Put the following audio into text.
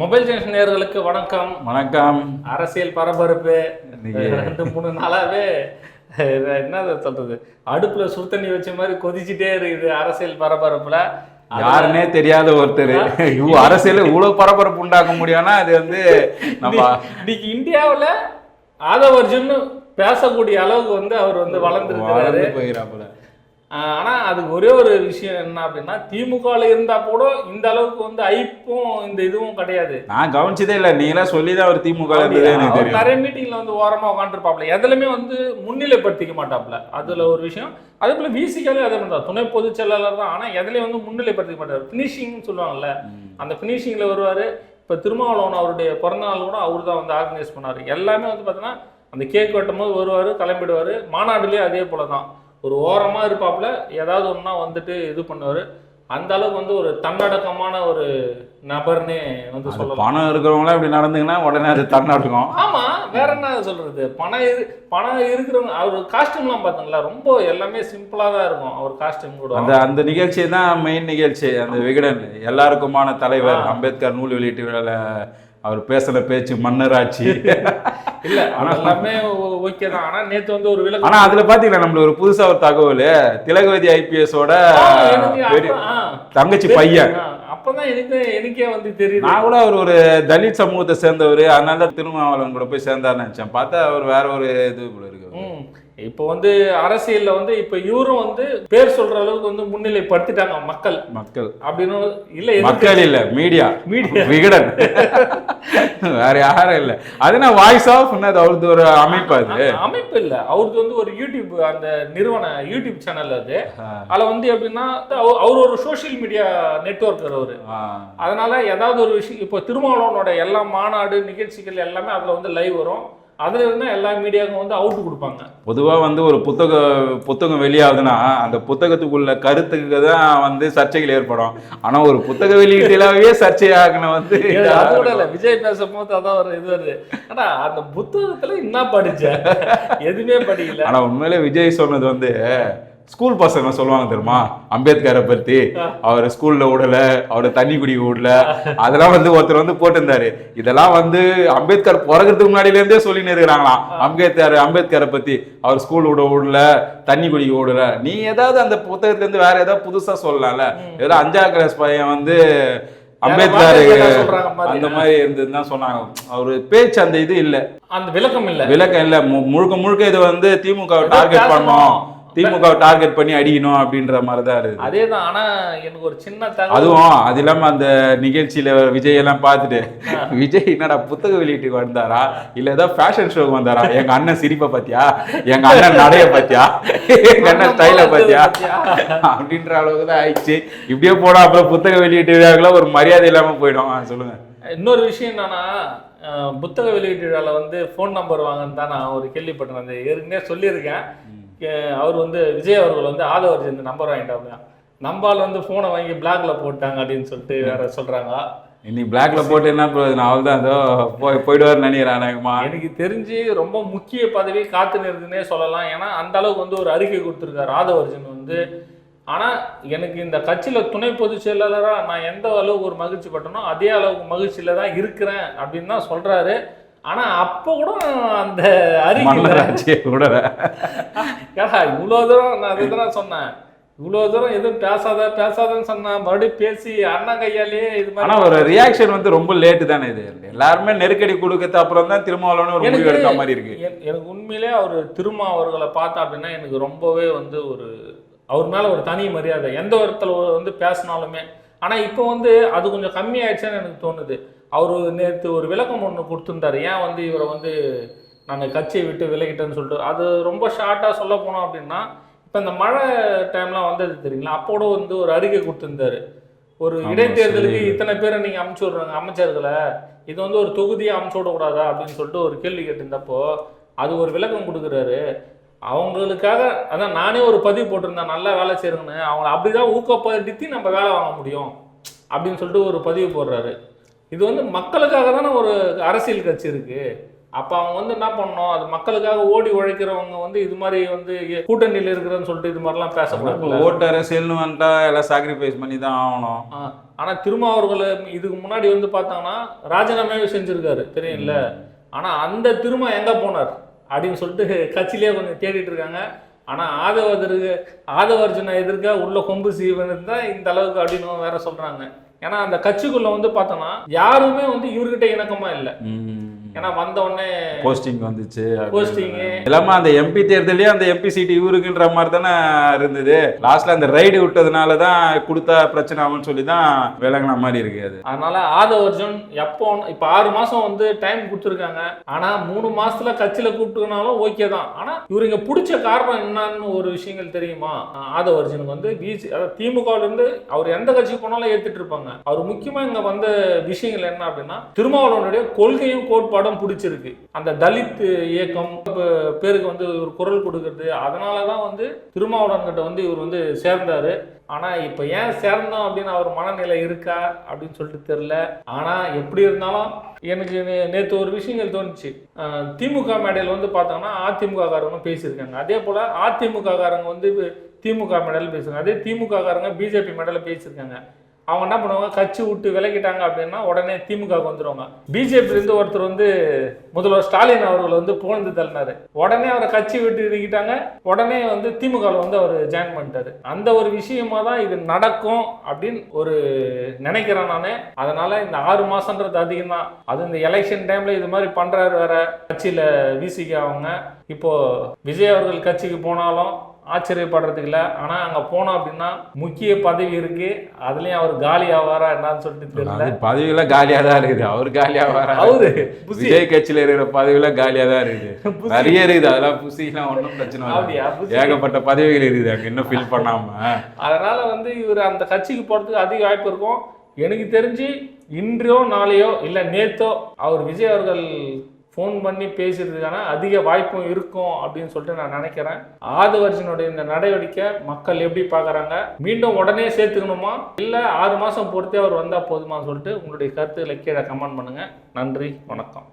Mobile junction நேயர்களுக்கு வணக்கம். வணக்கம். அரசியல் பரபரப்பு. ரெண்டு மூணு நாளாவே என்ன சொல்றது? அடுப்புல சுடுதண்ணி வச்ச மாதிரி கொதிச்சுட்டே இருக்குது அரசியல் பரபரப்புல. யாருன்னே தெரியாத ஒருத்தர். இவ்வளவு அரசியல் இவ்வளவு பரபரப்பு உண்டாக்க முடியும்னா அது வந்து நம்ம இன்னைக்கு இந்தியாவுல ஆதவர்ஜுன் பேசக்கூடிய அளவுக்கு வந்து அவர் வந்து வளர்ந்துருக்கிறாரு. வளர்ந்து போயிடாப்புல ஆஹ் ஆனா அதுக்கு ஒரே ஒரு விஷயம் என்ன அப்படின்னா திமுகவில் இருந்தா கூட இந்த அளவுக்கு வந்து ஐப்பும் இந்த இதுவும் கிடையாது. நான் கவனிச்சதே இல்ல. நீங்களாம் சொல்லிதான் அவர் திமுக ல இருந்ததே எனக்கு அவர் தெரியும். நிறைய மீட்டிங்ல வந்து ஓரமா உட்காந்துருப்பாப்ல எதுலையுமே வந்து முன்னிலைப்படுத்திக்க மாட்டாப்ல. அதுல ஒரு விஷயம். அதே போல விசிகாலே அதே மாதிரி தான். துணை பொதுச் செயலாளர் தான். ஆனா எதுலையும் வந்து முன்னிலைப்படுத்திக்க மாட்டார். ஃபினிஷிங்னு சொல்லுவாங்கல்ல அந்த ஃபினிஷிங்ல வருவாரு. இப்ப திருமாவளவன் அவருடைய பிறந்த நாள் கூட அவர் தான் வந்து ஆர்கனைஸ் பண்ணாரு. எல்லாமே வந்து பார்த்தீங்கன்னா அந்த கேக் வெட்டும் போது வருவாரு கிளம்பிடுவாரு. மாநாடுலயே அதே போல தான் ஒரு ஓரமா இருப்பாப்புல ஏதாவது ஒன்றா வந்துட்டு இது பண்ணுவாரு. அந்த அளவுக்கு வந்து ஒரு தன்னடக்கமான ஒரு நபர்னே வந்து சொல்லலாம். பணம் இருக்கிறவங்களாம் இப்படி நடந்துங்கன்னா உடனே அது தன்னாட்டுக்கும் ஆமா வேற என்ன சொல்றது? பணம் இரு பணம் இருக்கிறவங்க அவர் காஸ்டியூம்லாம் பார்த்தீங்களா ரொம்ப எல்லாமே சிம்பிளா தான் இருக்கும். அவர் காஸ்டியூம் கூட. அந்த அந்த நிகழ்ச்சி தான் மெயின் நிகழ்ச்சி. அந்த விகடன் எல்லாருக்குமான தலைவர் அம்பேத்கர் நூல் வெளியீட்டு விழால அவர் பேசுன பேச்சு மன்னராட்சி. இல்ல அது எல்லாமே ஓகே தான். ஆனா நேத்து வந்து ஒரு விளக்கம் ஆனா அதுல பாத்தீங்களா நம்மளுக்கு ஒரு புதுசா ஒரு தகவல்? திலகவதி ஐபிஎஸ் ஓட எனக்கு பெரிய அப்ப- ஆ, தங்கச்சி பையன். அப்பதான் எனக்கு எனக்கே வந்து தெரியுது. நான் கூட அவர் ஒரு தலித் சமூகத்தை சேர்ந்தவர் அதனால தான் திருமாவளவன் கூட போய் சேர்ந்தாருன்னு நினைச்சேன். பார்த்தா அவர் வேற ஒரு இது போல இருக்கு. இப்போ வந்து அரசியல்ல வந்து இப்ப இவரும் வந்து பேர் சொல்ற அளவுக்கு வந்து முன்னிலைப்படுத்திட்டாங்க மக்கள். மக்கள். அப்படின்னு இல்ல மக்கள் இல்ல மீடியா Media. விகடன். வேற யாரும் இல்ல. அது நான் வாய்ஸ் ஆஃப் அவரது ஒரு அமைப்பு அது? அமைப்பு இல்ல. அவருக்கு வந்து ஒரு யூடியூப் அந்த நிறுவன யூடியூப் சேனல் அது. அதுல வந்து எப்படின்னா அவ- அவர் ஒரு சோஷியல் மீடியா நெட்வொர்க்கர் அவரு. அதனால ஏதாவது ஒரு விஷயம் இப்போ திருமாவளவனோட எல்லா மாநாடு நிகழ்ச்சிகள் எல்லாமே அதுல வந்து லைவ் வரும். அதுல இருந்தா எல்லா மீடியாவுக்கும் வந்து அவுட் கொடுப்பாங்க. பொதுவா வந்து ஒரு புத்தக புத்தகம் வெளியாகுதுன்னா அந்த புத்தகத்துக்குள்ள கருத்துக்கு தான் வந்து சர்ச்சைகள் ஏற்படும். ஆனா ஒரு புத்தக வெளியீட்டிலாவே சர்ச்சையாகின வந்து அது கூட இல்ல. விஜய் பேசும்போது அதான் ஒரு இது வருது. ஆனா அந்த புத்தகத்துல என்ன படிச்ச? எதுவுமே படிக்கல. ஆனா உண்மையிலே விஜய் சொன்னது வந்து ஸ்கூல் பசங்க சொல்லுவாங்க தெரியுமா? அம்பேத்கரை பத்தி. அவர் ஸ்கூல்ல விடல அவரை தண்ணி குடிக்க விடல அதெல்லாம் வந்து ஒருத்தர் வந்து போட்டிருந்தாரு. இதெல்லாம் வந்து அம்பேத்கர் பிறகுறதுக்கு முன்னாடில இருந்தே சொல்லின்னு இருக்கிறாங்களாம். அம்பேத்கர் அம்பேத்கரை பத்தி. அவர் ஸ்கூல் விட விடல தண்ணி குடிக்க விடல நீ ஏதாவது அந்த புத்தகத்துல இருந்து வேற ஏதாவது புதுசா சொல்லலாம்ல. ஏதோ அஞ்சாம் கிளாஸ் பையன் வந்து அம்பேத்கர். அந்த மாதிரி இருந்ததுன்னு தான் சொன்னாங்க. அவரு பேச்சு அந்த இது இல்ல. அந்த விளக்கம் இல்ல. விளக்கம் இல்ல. முழுக்க முழுக்க இது வந்து திமுக டார்கெட். பண்ணோம். திமுக டார்கெட் பண்ணி அடிக்கணும் அப்படின்ற மாதிரி தான் இருக்கு அதேதான் ஆனா எனக்கு ஒரு சின்ன அதுவும் அது இல்லாம அந்த நிகழ்ச்சியில விஜய் எல்லாம் பார்த்துட்டு விஜய் என்னடா புத்தக வெளியீட்டுக்கு வந்தாரா? இல்ல ஏதோ ஃபேஷன் ஷோக்கு வந்தாரா? எங்க அண்ணன் சிரிப்பை பாத்தியா எங்க அண்ணன் நடைய பாத்தியா எங்க அண்ணன் ஸ்டைல பாத்தியா அப்படின்ற அளவுக்கு தான் ஆயிடுச்சு. இப்படியே போனா அப்புறம் புத்தக வெளியீட்டு விழாக்குள்ள ஒரு மரியாதை இல்லாம போயிடும். சொல்லுங்க. இன்னொரு விஷயம் என்னன்னா புத்தக வெளியீட்டு விழால வந்து ஃபோன் நம்பர் வாங்கன்னு தான் நான் ஒரு கேள்விப்பட்டேன் அந்த ஏற்கனவே சொல்லியிருக்கேன். அவர் வந்து விஜய் அவர்கள் வந்து ஆதவர் இந்த நம்பர் வாங்கிட்டாங்க நம்பால் வந்து ஃபோனை வாங்கி பிளாக்ல போட்டாங்க அப்படின்னு சொல்லிட்டு வேற சொல்றாங்க. இன்னைக்கு பிளாக்ல போட்டு என்ன பிரயோஜனம் அவள் தான் ஏதோ போய் போயிடுவார்னு நினைக்கிறேன் அநேகமா எனக்கு தெரிஞ்சு ரொம்ப முக்கிய பதவி காத்து நிறுத்துனே சொல்லலாம். ஏன்னா அந்த அளவுக்கு வந்து ஒரு அறிக்கை கொடுத்துருக்காரு ஆதவர்ஜன் வந்து. ஆனா எனக்கு இந்த கட்சியில துணை பொதுச் செயலாளரா நான் எந்த அளவுக்கு ஒரு மகிழ்ச்சி பட்டனோ அதே அளவுக்கு மகிழ்ச்சியில தான் இருக்கிறேன் அப்படின்னு தான் சொல்றாரு. ஆனா அப்போ கூட அந்த மன்னராட்சியை விடல. ஏடா இவ்வளோ தூரம் நான் அதுதான் சொன்னேன். இவ்வளோ தூரம் எதுவும் பேசாத பேசாதன்னு சொன்னேன் மறுபடியும் பேசி அண்ணா கையாலேயே இது ஆனா மாதிரி ஒரு ரியாக்ஷன் வந்து ரொம்ப லேட்டு தானே இது. எல்லாருமே நெருக்கடி கொடுக்கறது அப்புறம் தான் திருமாவளவன் ஒரு முடிவு எடுக்க மாதிரி இருக்கு. என்- எனக்கு உண்மையிலே அவர் திருமா அவர்களை பார்த்தா அப்படின்னா எனக்கு ரொம்பவே வந்து ஒரு அவர் மேல ஒரு தனி மரியாதை. எந்த இடத்துல வந்து பேசினாலுமே. ஆனா இப்போ வந்து அது கொஞ்சம் கம்மியாயிடுச்சுன்னு எனக்கு தோணுது. அவர் நேற்று ஒரு விளக்கம் ஒன்று கொடுத்துருந்தாரு. ஏன் வந்து இவரை வந்து நான் கட்சியை விட்டு விலகிட்டேன்னு சொல்லிட்டு? அது ரொம்ப ஷார்ட்டாக சொல்ல போனோம் அப்படின்னா இப்போ இந்த மழை டைம்லாம் வந்தது தெரியுங்களா? அப்போட வந்து ஒரு அறிக்கை கொடுத்துருந்தாரு. ஒரு இடைத்தேர்தலுக்கு. இத்தனை பேரை நீங்க அமுச்சு விடுறாங்க அமைச்சர்களை. இது வந்து ஒரு தொகுதியை அமுச்சு விடக்கூடாதா அப்படின்னு சொல்லிட்டு ஒரு கேள்வி கேட்டிருந்தப்போ அது ஒரு விளக்கம் கொடுக்குறாரு. அவங்களுக்காக அதான் நானே ஒரு பதிவு போட்டிருந்தேன் நல்லா வேலை செய்யறேன்னு அவங்கள அப்படிதான் ஊக்கப்படுத்தி நம்ம வேலை வாங்க முடியும் அப்படின்னு சொல்லிட்டு ஒரு பதிவு போடுறாரு. இது வந்து மக்களுக்காக தானே ஒரு அரசியல் கட்சி இருக்கு. அப்ப அவங்க வந்து என்ன பண்ணணும்? அது மக்களுக்காக ஓடி உழைக்கிறவங்க வந்து இது மாதிரி வந்து கூட்டணியில் இருக்கிறதுன்னு சொல்லிட்டு இது மாதிரிலாம் பேசக்கூடாது. ஓட்டு அரசியல்னு வந்துட்டா எல்லாம் சாக்ரிஃபைஸ் பண்ணி தான் ஆகணும். ஆ, ஆனா திருமாவர்கள் இதுக்கு முன்னாடி வந்து பார்த்தாங்கன்னா ராஜினாமாவே செஞ்சிருக்காரு தெரியும்ல? ஆனா அந்த திருமா எங்க போனார்? அப்படின்னு சொல்லிட்டு கட்சியிலே கொஞ்சம் தேடிட்டு இருக்காங்க. ஆனா ஆதவதற்கு ஆதவர்ஜுனை எதிர்க்க உள்ள கொம்பு சீவன் தான் இந்த அளவுக்கு அப்படின்னு வேற சொல்றாங்க. ஏன்னா அந்த கட்சிக்குள்ள வந்து பார்த்தோன்னா யாருமே வந்து இவர்கிட்ட இணக்கமா இல்லை. ஏன்னா வந்த உடனே போஸ்டிங் வந்துச்சு போஸ்டிங் எல்லாமே அந்த எம்பி தேர்தலே அந்த எம்பி சீட் இவருக்குன்ற மாதிரி தானே இருந்தது. லாஸ்ட்ல அந்த ரைடு விட்டதுனால தான் கொடுத்தா பிரச்சனை ஆகும்னு சொல்லி தான் விளங்கின மாதிரி இருக்கு அது. அதனால ஆதவ அர்ஜுன் எப்போ இப்ப ஆறு மாசம் வந்து டைம் கொடுத்துருக்காங்க. ஆனா மூணு மாசத்துல கட்சியில கூப்பிட்டுனாலும் ஓகே தான். ஆனா இவர் இங்க பிடிச்ச காரணம் என்னன்னு ஒரு விஷயங்கள் தெரியுமா? ஆதவ அர்ஜுனுக்கு வந்து பிசி அதாவது திமுகவுல இருந்து அவர் எந்த கட்சிக்கு போனாலும் ஏத்துட்டு இருப்பாங்க. அவர் முக்கியமா இங்க வந்த விஷயங்கள் என்ன அப்படின்னா திருமாவளவனுடைய கொள்கையும் படம் பிடிச்சிருக்கு. அந்த தலித் இயக்கம் பேருக்கு வந்து ஒரு குரல் கொடுக்கறது அதனால தான் வந்து திருமாவளவன் கிட்ட வந்து இவர் வந்து சேர்ந்தாரு. ஆனால் இப்போ ஏன் சேர்ந்தோம் அப்படின்னு அவர் மனநிலை இருக்கா அப்படின்னு சொல்லிட்டு தெரில ஆனால் எப்படி இருந்தாலும் எனக்கு நேற்று ஒரு விஷயங்கள் தோணுச்சு. திமுக மேடையில் வந்து பார்த்தோம்னா அதிமுக காரங்க பேசியிருக்காங்க. அதே போல் அதிமுக காரங்க வந்து திமுக மேடையில் பேசுகிறாங்க அதே திமுக காரங்க பிஜேபி மேடையில் பேசியிருக்காங்க. அவங்க என்ன பண்ணுவாங்க? கட்சி விட்டு விலகிட்டாங்க அப்படின்னா உடனே திமுக வந்துருவாங்க. பிஜேபிலிருந்து ஒருத்தர் வந்து முதல்வர் ஸ்டாலின் அவர்களை வந்து புகழ்ந்து தள்ளினாரு. உடனே அவரை கட்சி விட்டு இறங்கிட்டாங்க உடனே வந்து திமுகவில் வந்து அவர் ஜாயின் பண்ணிட்டாரு. அந்த ஒரு விஷயமா தான் இது நடக்கும் அப்படின்னு ஒரு நினைக்கிறேன் நான். அதனால இந்த ஆறு மாசம்ன்றது அதிகம் தான் அது இந்த எலெக்ஷன் டைம்ல இது மாதிரி பண்றாரு வேற. கட்சியில வீசிக்க அவங்க. இப்போ விஜய் அவர்கள் கட்சிக்கு போனாலும் ஆச்சரியப்படுறதுக்கு இல்லை ஆனால் அங்கே போனோம் அப்படின்னா முக்கிய பதவி இருக்கு. அதுலேயும் அவர் காலி ஆவாரா என்னன்னு சொல்லிட்டு தெரியல. அது பதவியில காலியா தான் இருக்குது. அவர் காலியா வர அவரு புசி. விஜய் கட்சியில இருக்கிற பதவியில காலியா தான் இருக்குது. நிறைய இருக்குது. அதெல்லாம் புசிலாம் ஒன்றும் பிரச்சனை இல்லை. அப்படியா? ஏகப்பட்ட பதவிகள் இருக்குது. அங்க இன்னும் ஃபில் பண்ணாம. அதனால வந்து இவர் அந்த கட்சிக்கு போகிறதுக்கு அதிக வாய்ப்பு இருக்கும். எனக்கு தெரிஞ்சு இன்றோ நாளையோ இல்லை நேத்தோ அவர் விஜய் அவர்கள் ஃபோன் பண்ணி பேசுறதுக்கான அதிக வாய்ப்பும் இருக்கும் அப்படின்னு சொல்லிட்டு நான் நினைக்கிறேன். ஆதவர்ஜனுடைய இந்த நடவடிக்கை மக்கள் எப்படி பார்க்குறாங்க? மீண்டும் உடனே சேர்த்துக்கணுமா? இல்லை ஆறு மாதம் பொறுத்தே அவர் வந்தால் போதுமான்னு சொல்லிட்டு உங்களுடைய கருத்துக்களை கீழே கமெண்ட் பண்ணுங்கள் நன்றி வணக்கம்.